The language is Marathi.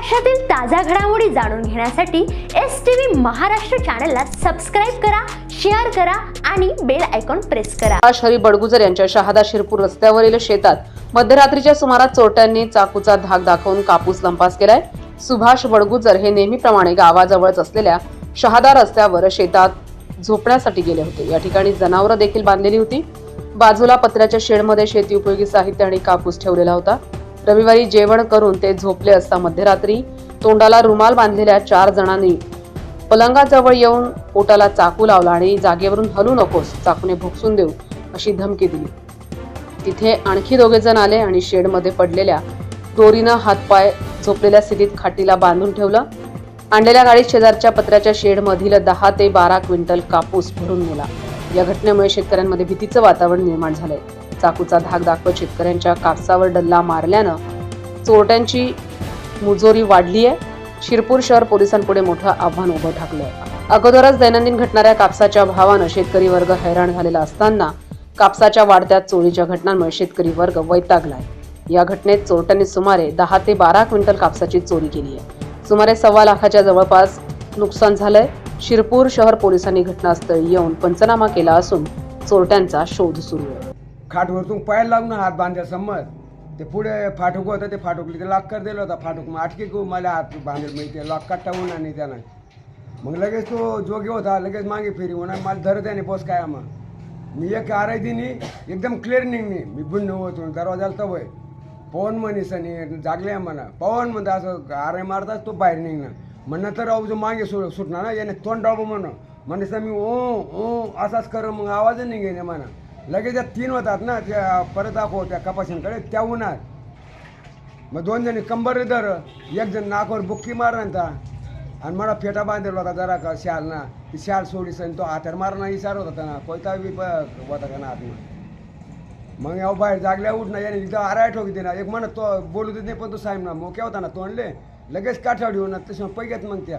महाराष्ट्रातील ताज्या घडामोडी जाणून घेण्यासाठी एस टी व्ही महाराष्ट्र चॅनलला सबस्क्राईब करा शेअर करा आणि बेल आयकॉन प्रेस करा. सुभाष हरी बडगुजर यांच्या शहादा शिरपूर रस्त्यावरील शेतात मध्यरात्रीच्या सुमारास चोरट्यांनी चाकूचा धाक दाखवून कापूस लंपास केलाय. सुभाष बडगुजर हे नेहमीप्रमाणे गावाजवळच असलेल्या शहादा रस्त्यावर शेतात झोपण्यासाठी गेले होते. या ठिकाणी जनावरं देखील बांधलेली होती. बाजूला पत्र्याच्या शेडमध्ये शेती उपयोगी साहित्य आणि कापूस ठेवलेला होता. रविवारी जेवण करून ते झोपले असता मध्यरात्री तोंडाला रुमाल बांधलेल्या चार जणांनी पलंगाजवळ येऊन पोटाला चाकू लावला आणि जागेवरून हलू नकोस चाकूने भोगसून देऊ अशी धमकी दिली. तिथे आणखी दोघे जण आले आणि शेडमध्ये पडलेल्या दोरीनं हातपाय झोपलेल्या स्थितीत खाटीला बांधून ठेवलं. आणलेल्या गाडीत शेजारच्या पत्र्याच्या शेडमधील दहा ते बारा क्विंटल कापूस भरून नेला. या घटनेमुळे शेतकऱ्यांमध्ये भीतीचं वातावरण निर्माण झालंय. चाकूचा धाक दाखवत शेतकऱ्यांच्या कापसावर डल्ला मारल्यानं चोरट्यांची मुजोरी वाढली आहे. शिरपूर शहर पोलिसांपुढे मोठं आव्हान उभं ठाकलंय. अगोदरच दैनंदिन घटणाऱ्या कापसाच्या भावानं शेतकरी वर्ग हैराण झालेला असताना कापसाच्या वाढत्या चोरीच्या घटनांमुळे शेतकरी वर्ग वैतागलाय. या घटनेत चोरट्यांनी सुमारे दहा ते बारा क्विंटल कापसाची चोरी केली आहे. सुमारे सव्वा लाखाच्या जवळपास नुकसान झालंय. शिरपूर शहर पोलिसांनी घटनास्थळी येऊन पंचनामा केला असून चोरट्यांचा शोध सुरू आहे. खाटवरतून पाय लागून हात बांधल्या समज ते पुढे फाटूक होतं ते फाटुकली ते लॉक कर दिलं होता. फाटूक मग आटकी घेऊ मला हात बांधेल. मग ते लॉक टाकून आणि त्यानं. मग लगेच तो जोगी होता लगेच मागे फेरी. म्हणा मला धरत आहे पोस काय मग मी एक आराय दिनी एकदम क्लिअर निघणे मी. बुंड होतो दरवाजाला तवय पवन म्हणे सनी जागले म्हणा पवन म्हणता असं आराय मारताच तो बाहेर निघणार म्हणणं तर अहो जो मागे सु सुटणार ना याने तोंड डाबो म्हणणं म्हणेस मी ओ ओ असाच कर मग आवाजच निघेने म्हणा. लगेच त्या तीन होतात ना त्या परत दाखव त्या कपाशींकडे त्या उन्हात. मग दोन जणी कंबर धर एक जण नाकावर बुक्की मारणार आणि मला फेटा बांधलेला होता जरा का शाल ना ती शाल सोडीस आणि तो हातार मारणं इशार होता ना कोयता बी प- होता का ना आतमध्ये. मग या बाहेर जागल्या उठ ना याने तिथं आराय ठोकी ना एक म्हणत तो बोलू देत नाही पण तो साहेब ना मोक्या होता ना तोंडले. लगेच काठावर येऊन तसे पैक्यात मग त्या.